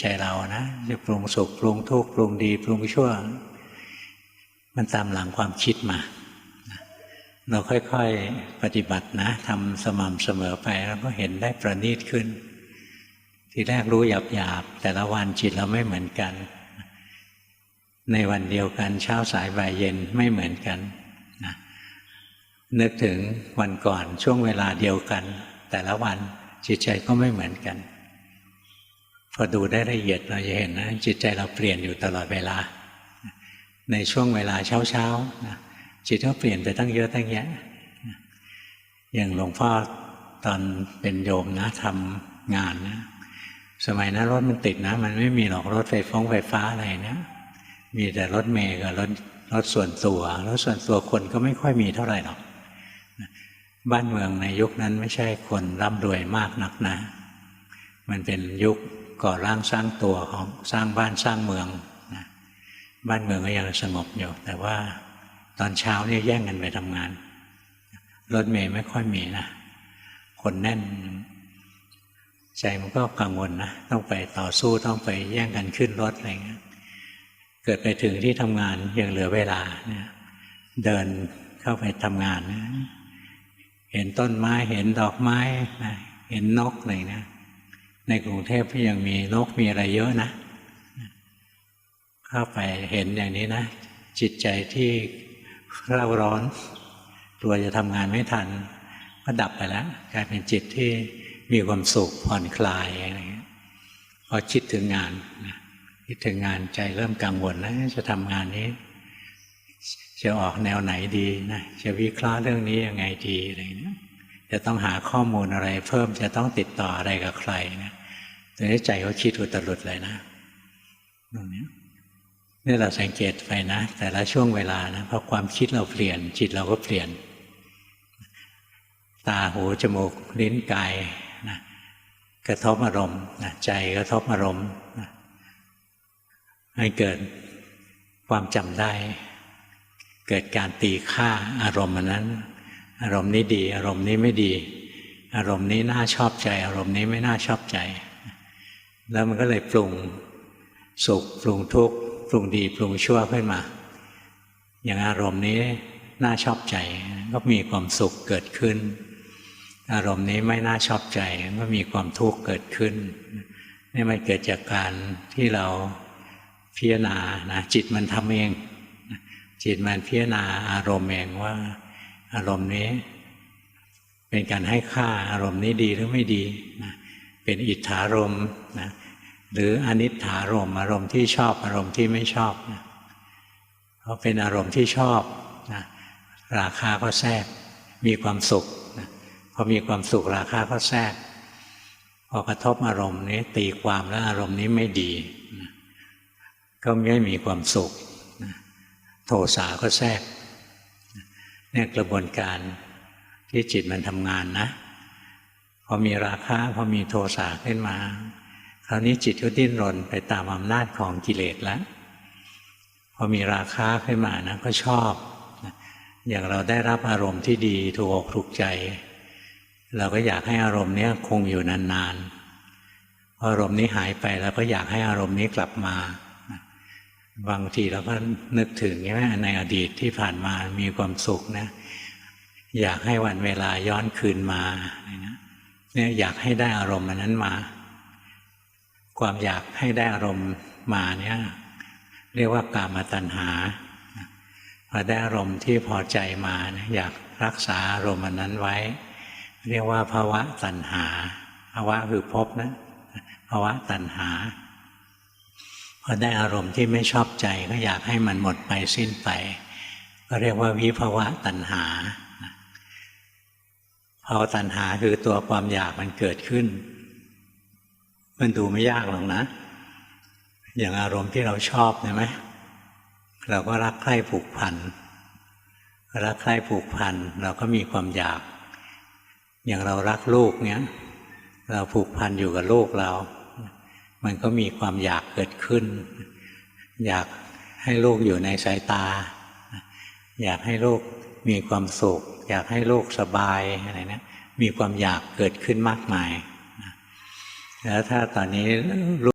ใจเรานะจะปรุงสุขปรุงทุกข์ปรุงดี ปรุงชั่ว มันตามหลังความคิดมา เราค่อยๆปฏิบัตินะทำสม่ำเสมอไปแล้วก็เห็นได้ประณีตขึ้น ทีแรกรู้หยาบๆแต่ละวันจิตเราไม่เหมือนกัน ในวันเดียวกันเช้าสายบ่ายเย็นไม่เหมือนกันนะนึกถึงวันก่อนช่วงเวลาเดียวกัน แต่ละวันจิตใจก็ไม่เหมือนกัน พอดูได้ละเอียดเราจะเห็นนะจิตใจเราเปลี่ยนอยู่ตลอดเวลา ในช่วงเวลาเช้าๆนะจิตก็เปลี่ยนไปตั้งเยอะตั้งแยะอย่างหลวงพ่อตอนเป็นโยมนะทำงานนะสมัยนั้นรถมันติดนะ มันไม่มีหรอกรถไฟฟ้องไฟฟ้าอะไรนะมีแต่รถเมล์กับรถรถส่วนตัวรถส่วนตัวคนก็ไม่ค่อยมีเท่าไหร่หรอกบ้านเมืองในยุคนั้นไม่ใช่คนร่ำรวยมากนักนะ มันเป็นยุค ก่อร่างสร้างตัวของสร้างบ้านสร้างเมืองนะบ้านเมืองก็ยังสงบอยู่ แต่ว่าตอนเช้าเนี่ยแย่งกันไปทำงาน รถเมย์ไม่ค่อยมีนะคนแน่น ใจมันก็กังวลนะต้องไปต่อสู้ต้องไปแย่งกันขึ้นรถอะไรเงี้ยเกิดไปถึงที่ทำงานยังเหลือเวลาเนี่ยเดินเข้าไปทำงานนะเห็นต้นไม้เห็นดอกไม้นะเห็นนกอะไรนะ ในกรุงเทพก็ยังมีนกมีอะไรเยอะนะ เข้าไปเห็นอย่างนี้นะ จิตใจที่เร่าร้อน ตัวจะทำงานไม่ทัน ก็ดับไปแล้ว กลายเป็นจิตที่มีความสุขผ่อนคลายอะไรเงี้ยพอคิดถึงงานคิดถึงงานใจเริ่มกังวลแล้วจะทำงานนี้ จะออกแนวไหนดีนะจะวิเคราะห์เรื่องนี้ยังไงดีอะไรเงี้ย จะต้องหาข้อมูลอะไร เพิ่มจะต้องติดต่ออะไรกับใครนะตอนนี้ใจก็คิดอุตรุดเลยนะตรงนี้นี่เราสังเกตไปนะ แต่ละช่วงเวลานะพอความคิดเราเปลี่ยน จิตเราก็เปลี่ยน ตาหูจมูกลิ้นกายนะกระทบอารมณ์นะใจกระทบอารมณ์นะให้เกิดความจำได้ เกิดการตีค่าอารมณ์นั้น อารมณ์นี้ดี อารมณ์นี้ไม่ดี อารมณ์นี้น่าชอบใจ อารมณ์นี้ไม่น่าชอบใจ แล้วมันก็เลยปรุงสุขปรุงทุกข์ปรุงดีปรุงชั่วขึ้นมา อย่างอารมณ์นี้น่าชอบใจก็มีความสุขเกิดขึ้น อารมณ์นี้ไม่น่าชอบใจก็มีความทุกข์เกิดขึ้นนี่มันเกิดจากการที่เราพิจารณานะจิตมันทำเอง จิตมันพิจารณาอารมณ์เองว่า อารมณ์นี้ เป็นการให้ค่าอารมณ์นี้ดีหรือไม่ดีนะเป็นอิทธารมนะหรืออนิถฐารมอารมณ์ที่ชอบอารมณ์ที่ไม่ชอบนะเพราะเป็นอารมณ์ที่ชอบนะราคาก็แทรกมีความสุขนะพอมีความสุขราคาก็แทรกพอกระทบอารมณ์นี้ตีความแล้วอารมณ์นี้ไม่ดีนะก็ไม่มีความสุขนะโทสะก็แทรก เนี่ยกระบวนการที่จิตมันทำงานนะ พอมีราคะพอมีโทสะขึ้นมา คราวนี้จิตก็ดิ้นรนไปตามอำนาจของกิเลสแล้วพอมีราคะขึ้นมานะก็ชอบ อย่างเราได้รับอารมณ์ที่ดีถูกอกถูกใจ เราก็อยากให้อารมณ์นี้คงอยู่นานๆพออารมณ์นี้หายไปเราก็อยากให้อารมณ์นี้กลับมา บางทีเราก็นึกถึงใช่ไหมในอดีตที่ผ่านมามีความสุขนะ อยากให้วันเวลาย้อนคืนมาเนี่ยอยากให้ได้อารมณ์อันนั้นมา ความอยากให้ได้อารมณ์มาเนี่ยเรียกว่ากามตัณหาพอได้อารมณ์ที่พอใจมานะอยากรักษาอารมณ์อันนั้นไว้ เรียกว่าภาวะตัณหาภาวะคือภพนะภาวะตัณหา พอได้อารมณ์ที่ไม่ชอบใจก็อยากให้มันหมดไปสิ้นไป ก็เรียกว่าวิภาวะตัณหาภาวะตัณหาคือตัวความอยากมันเกิดขึ้น มันดูไม่ยากหรอกนะ อย่างอารมณ์ที่เราชอบใช่ไหมเราก็รักใคร่ผูกพันรักใคร่ผูกพันเราก็มีความอยาก อย่างเรารักลูกเนี้ย เราผูกพันอยู่กับลูกเรา มันก็มีความอยากเกิดขึ้น อยากให้ลูกอยู่ในสายตา อยากให้ลูกมีความสุข อยากให้ลูกสบายอะไรเนะี่ยมีความอยากเกิดขึ้นมากมายแล้วถ้าตอนนี้